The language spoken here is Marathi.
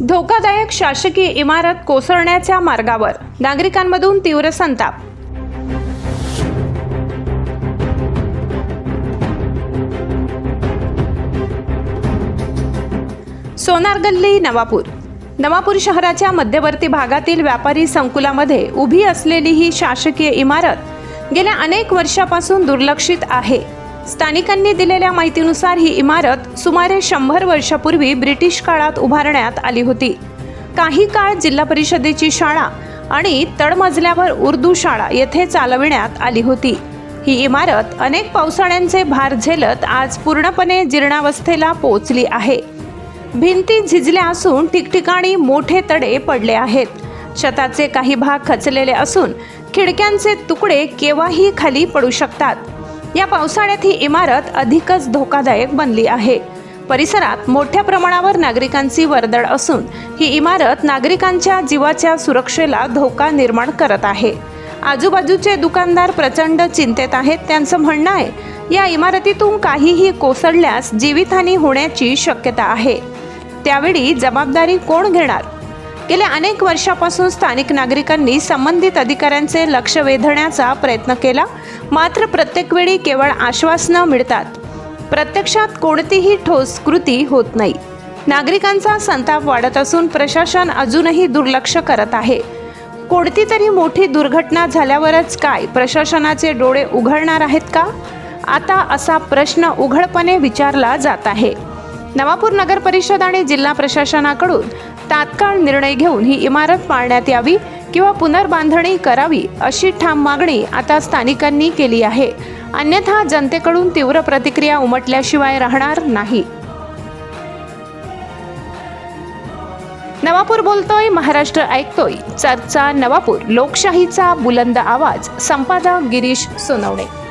धोकादायक शासकीय इमारत कोसळण्याच्या मार्गावर. नागरिकांमधून तीव्र संताप. सोनार गल्ली नवापूर. नवापूर शहराच्या मध्यवर्ती भागातील व्यापारी संकुलामध्ये उभी असलेली ही शासकीय इमारत गेल्या अनेक वर्षापासून दुर्लक्षित आहे. स्थानिकांनी दिलेल्या माहितीनुसार ही इमारत सुमारे शंभर वर्षापूर्वी ब्रिटिश काळात उभारण्यात आली होती. काही काळ जिल्हा परिषदेची शाळा आणि तळमजल्यावर उर्दू शाळा येथे चालविण्यात आली होती. ही इमारत अनेक पावसाळ्यांचे भार झेलत आज पूर्णपणे जीर्णावस्थेला पोहोचली आहे. भिंती झिजल्या असून ठिकठिकाणी मोठे तडे पडले आहेत. छताचे काही भाग खचलेले असून खिडक्यांचे तुकडे केव्हाही खाली पडू शकतात. या पावसाळ्यात ही इमारत अधिकच धोकादायक बनली आहे. परिसरात मोठ्या प्रमाणावर नागरिकांची वर्दळ असून ही इमारत नागरिकांच्या जीवाच्या सुरक्षेला धोका निर्माण करत आहे. आजूबाजूचे दुकानदार प्रचंड चिंतेत आहेत. त्यांचं म्हणणं आहे या इमारतीतून काहीही कोसळल्यास जीवितहानी होण्याची शक्यता आहे. त्यावेळी जबाबदारी कोण घेणार? गेल्या अनेक वर्षापासून स्थानिक नागरिकांनी संबंधित अधिकाऱ्यांचे लक्ष वेधण्याचा प्रयत्न केला. मात्र प्रत्येक वेळी केवळ आश्वासनं मिळतात. प्रत्यक्षात कोणतीही ठोस कृती होत नाही. नागरिकांचा संताप वाढत असून प्रशासन अजूनही दुर्लक्ष करत आहे. कोणती तरी मोठी दुर्घटना झाल्यावरच काय प्रशासनाचे डोळे उघडणार आहेत का? आता असा प्रश्न उघडपणे विचारला जात आहे. नवापूर नगर परिषद आणि जिल्हा प्रशासनाकडून तात्काळ निर्णय घेऊन ही इमारत पाळण्यात यावी किंवा पुनर्बांधणी करावी अशी ठाम मागणी आता स्थानिकांनी केली आहे. अन्यथा जनतेकडून तीव्र प्रतिक्रिया उमटल्याशिवाय राहणार नाही. नवापूर बोलतोय महाराष्ट्र ऐकतोय. चर्चा नवापूर लोकशाहीचा बुलंद आवाज. संपादक गिरीश सोनवणे.